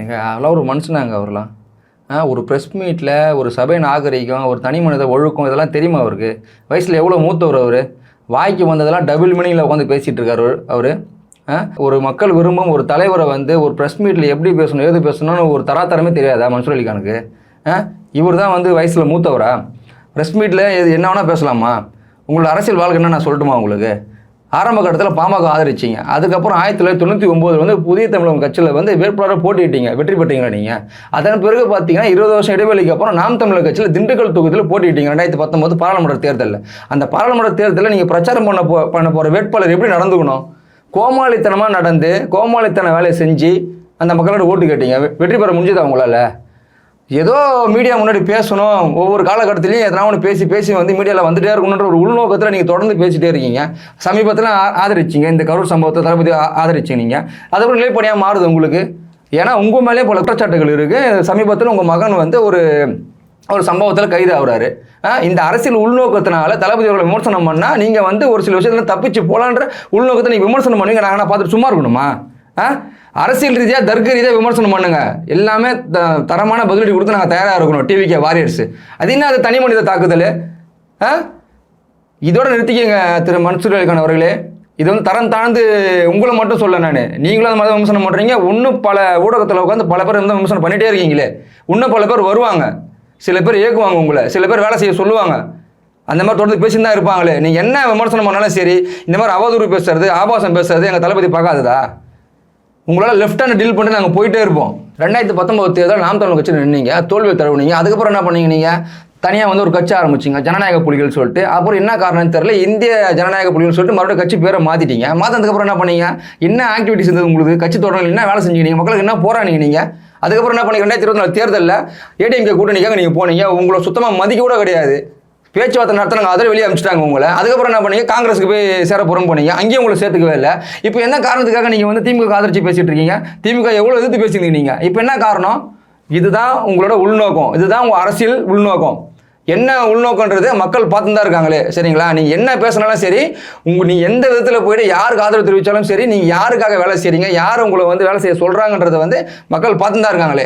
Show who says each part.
Speaker 1: எங்கள் அதெல்லாம் ஒரு மனுஷனாங்க அவர்லாம். ஆ ஒரு ப்ரெஸ் மீட்டில் ஒரு சபை நாகரிகம் ஒரு தனி மனித ஒழுக்கம் இதெல்லாம் தெரியுமா அவருக்கு? வயசில் எவ்வளோ மூத்தவர் அவர்? வாய்க்கு வந்ததெல்லாம் டபுள் மீனிங்கில் உட்காந்து பேசிகிட்டு இருக்காரு அவர் ஒரு மக்கள் விரும்பும் ஒரு தலைவரை வந்து ஒரு ப்ரெஸ் மீட்டில் எப்படி பேசணும் ஏது பேசணும்னு ஒரு தராதரமே தெரியாதா மன்சூர் அலிகானுக்கு? இவர் தான் வந்து வயசில் மூத்தவரா? ப்ரெஸ் மீட்டில் எது என்ன வேணால் பேசலாமா? உங்களோட அரசியல் வாழ்க்கை என்ன நான் சொல்லட்டுமா உங்களுக்கு? ஆரம்ப கட்டத்தில் பாமக ஆதரிச்சிங்க. அதுக்கப்புறம் ஆயிரத்தி தொள்ளாயிரத்தி தொண்ணூற்றி ஒம்போது வந்து புதிய தமிழகம் கட்சியில் வந்து வேட்பாளராக போட்டிட்டீங்க. வெற்றி பெற்றீங்களா நீங்கள் அதன் பிறகு பார்த்தீங்கன்னா இருபது வருஷம் இடைவெளிக்கு அப்புறம் நாம் தமிழர் கட்சியில் திண்டுக்கல் தொகுதியில் போட்டிட்டீங்க. ரெண்டாயிரத்தி பத்தொம்போது பாராளுமன்ற தேர்தலில். அந்த பாராளுமன்ற தேர்தலில் நீங்கள் பிரச்சாரம் பண்ண போ பண்ண போகிற வேட்பாளர் எப்படி நடந்துக்கணும்? கோமாளித்தனமாக நடந்து கோமாளித்தன வேலையை செஞ்சு அந்த மக்களோட ஓட்டு கேட்டீங்க. வெற்றி பெற முடிஞ்சது அவங்களால ஏதோ மீடியா முன்னாடி பேசணும். ஒவ்வொரு காலகட்டத்திலையும் எதனா ஒன்று பேசி பேசி வந்து மீடியாவில் வந்துட்டே இருக்கணுன்ற ஒரு உள்நோக்கத்தில் நீங்கள் தொடர்ந்து பேசிட்டே இருக்கீங்க. சமீபத்தில் ஆ- ஆதரிச்சீங்க. இந்த கரூர் சம்பவத்தை தளபதி ஆதரிச்சிங்க நீங்கள் அதுக்கப்புறம் நிலைப்படியாக மாறுது உங்களுக்கு? ஏன்னா உங்கள் மேலே பல குற்றச்சாட்டுகள் இருக்குது சமீபத்தில் உங்கள் மகன் வந்து ஒரு ஒரு சம்பவத்தில் கைது ஆகுறாரு. இந்த அரசியல் உள்நோக்கத்தினால தளபதி அவர்களை விமர்சனம் பண்ணால் நீங்கள் வந்து ஒரு சில விஷயத்தில் தப்பிச்சு போகலான்ற உள்நோக்கத்தை நீங்கள் விமர்சனம் பண்ணுவீங்க. நாங்கள் நான் பார்த்துட்டு சும்மா இருக்கணுமா? அரசியல் ரீதியாக தர்க்க ரீதியாக விமர்சனம் பண்ணுங்க. எல்லாமே த தரமான பதிலடி கொடுத்து நாங்கள் தயாராக இருக்கணும் டிவிக்கே வாரியர்ஸ். அது என்ன அது தனி மனித தாக்குதல்? ஆ? இதோட நிறுத்திக்கங்க திரு. மன்சூர் அலிகான் அவர்களே. இது வந்து தரம் தாழ்ந்து உங்களை மட்டும் சொல்ல நான். நீங்களும் அந்த மாதிரி விமர்சனம் பண்ணுறீங்க இன்னும் பல ஊடகத்தில் உட்காந்து பல பேர் வந்து விமர்சனம் பண்ணிகிட்டே இருக்கீங்களே. இன்னும் பல பேர் வருவாங்க. சில பேர் இயக்குவாங்க உங்களை. சில பேர் வேலை செய்ய சொல்லுவாங்க. அந்த மாதிரி தொடர்ந்து பேசிட்டு தான் இருப்பாங்களே. நீங்கள் என்ன விமர்சனம் பண்ணாலும் சரி இந்த மாதிரி அவதூறு பேசுறது ஆபாசம் பேசுறது எங்கள் தளபதி பார்க்காததா? உங்களால் லெஃப்ட் ஹேண்ட் டீல் பண்ணி நாங்கள் போயிட்டே இருப்போம். ரெண்டாயிரத்தி பத்தொம்பது தேர்தல் நாம் தமிழ் கட்சி நின்னீங்க. தோல்வி தழுவுனீங்க. அதுக்கப்புறம் என்ன பண்ணீங்க நீங்கள் தனியாக வந்து ஒரு கட்சி ஆரம்பிச்சிங்க. ஜனநாயக புலிகள் சொல்லிட்டு. அப்புறம் என்ன காரணம்னு தெரியல. இந்திய ஜனநாயக புலிகள் சொல்லிட்டு மறுபடியும் கட்சி பேரை மாற்றிட்டீங்க மாற்றதுக்கப்புறம் என்ன பண்ணீங்க? என்ன ஆக்டிவிட்டிஸ் இருந்தது உங்களுக்கு? கட்சி தொடர்ந்து என்ன வேலை செஞ்சீங்க நீங்கள் மக்களுக்கு என்ன போராடிங்க நீங்கள் அதுக்கப்புறம் என்ன பண்ணீங்க? ரெண்டாயிரத்தி இருபத்தி நாலு தேர்தலில் ஏடிஎம்கே கூட்டணிக்காக நீங்கள் போனீங்க. உங்களை சுத்தமாக மதிக்க கூட கிடையாது. பேச்சுவார்த்தை நடத்தினாங்க அதில் வெளியே அனுப்பிச்சிட்டாங்க உங்களை. அதுக்கப்புறம் என்ன பண்ணீங்க? காங்கிரஸுக்கு போய் சேர போகிறோம் போனீங்க. அங்கேயும் உங்களை சேர்த்துக்கவே இல்லை. இப்போ என்ன காரணத்துக்காக நீங்கள் வந்து திமுக ஆதரிச்சு பேசிகிட்டு இருக்கீங்க? திமுக எவ்வளோ எதிர்த்து பேசியிருந்தீங்க நீங்கள் இப்போ என்ன காரணம்? இதுதான் உங்களோட உள்நோக்கம். இதுதான் உங்கள் அரசியல் உள்நோக்கம். என்ன உள்நோக்கன்றது மக்கள் பார்த்து தான் இருக்காங்களே. சரிங்களா? நீ என்ன பேசினாலும் சரி உங்க நீ எந்த விதத்தில் போயிட்டு யாருக்கு ஆதரவு தெரிவித்தாலும் சரி நீங்கள் யாருக்காக வேலை செய்கிறீங்க யார் உங்களை வந்து வேலை செய்ய சொல்கிறாங்கன்றத வந்து மக்கள் பார்த்து தான் இருக்காங்களே.